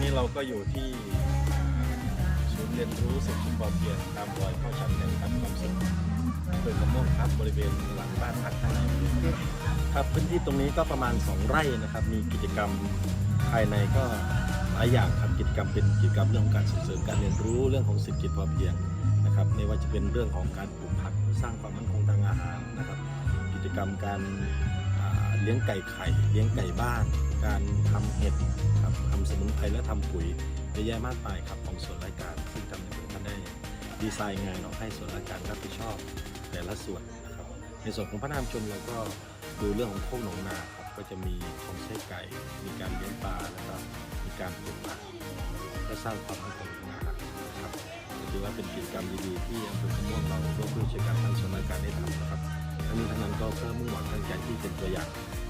นี้เราก็อยู่ที่ศูนย์เรียนรู้สุขชุมพรเพียงตามรอยข้าชั้นแห่งครับความสุขเป็นมะม่วงครับบริเวณหลังบ้านพักท่านครับพื้นที่ตรงนี้ก็ประมาณ 2 ไร่นะครับ มีกิจกรรมภายในก็หลายอย่างครับกิจกรรมเป็นกิจกรรมเรื่องการส่งเสริมการเรียนรู้เรื่องของเศรษฐกิจพอเพียงนะครับไม่ว่าจะเป็นเรื่องของการปลูกผักสร้างความมั่นคงทางอาหารนะครับ กิจกรรมการเลี้ยงไก่ไข่เลี้ยงไก่บ้าน การทำเห็ดครับทำสมุนไพรและทำปุ๋ยเยอะแยะมากมายครับของส่วนราชการ ซึ่งทางในหลวงท่านได้ดีไซน์งานออกให้ส่วนราชการรับผิดชอบแต่ละส่วนนะครับในส่วนของพระนามชนเราก็ดูเรื่องของโคกหนองนาครับก็จะมีของใช้ไก่ มีการเลี้ยงปลาแล้วก็มีการปลูกผักเพื่อสร้างความมั่นคงทางอาหารนะครับถือว่าเป็นกิจกรรมดีๆที่อำเภอขม่วงเราร่วมด้วยช่วยกันทางส่วนราชการได้ทำนะครับทั้งนี้ทั้งนั้นก็เพื่อมุ่งหวังตั้งใจที่เป็นตัวอย่าง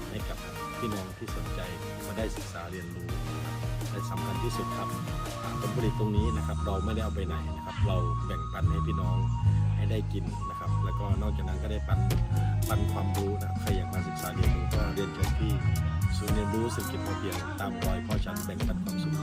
ให้กับ พี่น้องที่สนใจมาได้ศึกษาเรียนรู้นะครับและสำคัญที่สุดครับผลผลิตตรงนี้นะครับเราไม่ได้เอาไปไหนนะครับ เราแบ่งปันให้พี่น้องให้ได้กินนะครับ แล้วก็นอกจากนั้นก็ได้ปันปันความรู้นะครับใครอยากมาศึกษาเรียนรู้ก็เรียนจบที่ศูนย์เรียนรู้เศรษฐกิจพอเพียงตามรอยพ่อชันแบ่งปันความสุข